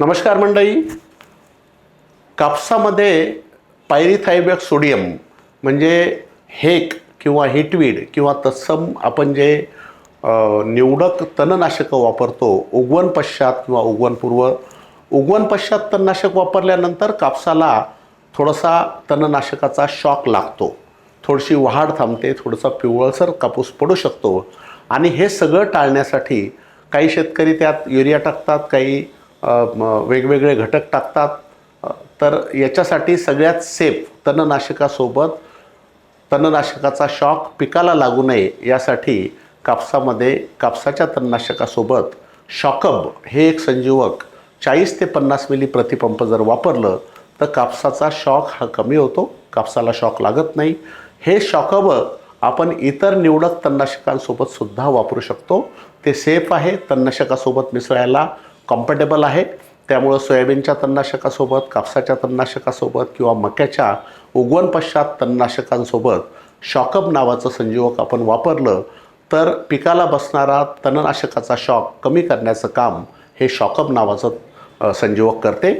नमस्कार मंडळी. कापसामध्ये पायरीथायबॅक सोडियम म्हणजे हेक किंवा हिटवीड किंवा तत्सम आपण जे निवडक तणनाशकं वापरतो उगवण पश्चात किंवा उगवणपूर्व उगवण पश्चात तणनाशक वापरल्यानंतर कापसाला थोडासा तणनाशकाचा शॉक लागतो. थोडीशी वाढ थांबते थोडासा पिवळसर कापूस पडू शकतो आणि हे सगळं टाळण्यासाठी काही शेतकरी त्यात युरिया टाकतात काही वेगवेगळे घटक टाकतात. तर याच्यासाठी सगळ्यात सेफ तणनाशकासोबत तणनाशकाचा शॉक पिकाला लागू नये यासाठी कापसामध्ये कापसाच्या तणनाशकासोबत शॉकब हे एक संजीवक चाळीस ते पन्नास मिली प्रतिपंप जर वापरलं तर कापसाचा शॉक हा कमी होतो. कापसाला शॉक लागत नाही. हे शॉकब आपण इतर निवडक तणनाशकांसोबत सुद्धा वापरू शकतो. ते सेफ आहे. तणनाशकासोबत मिसळायला कम्फर्टेबल आहे. त्यामुळं सोयाबीनच्या तणनाशकासोबत कापसाच्या तणनाशकासोबत किंवा मक्याच्या उगवण पश्चात तणनाशकांसोबत शॉकअप नावाचं संजीवक आपण वापरलं तर पिकाला बसणारा तणनाशकाचा शॉक कमी करण्याचं काम हे शॉकअप नावाचं संजीवक करते.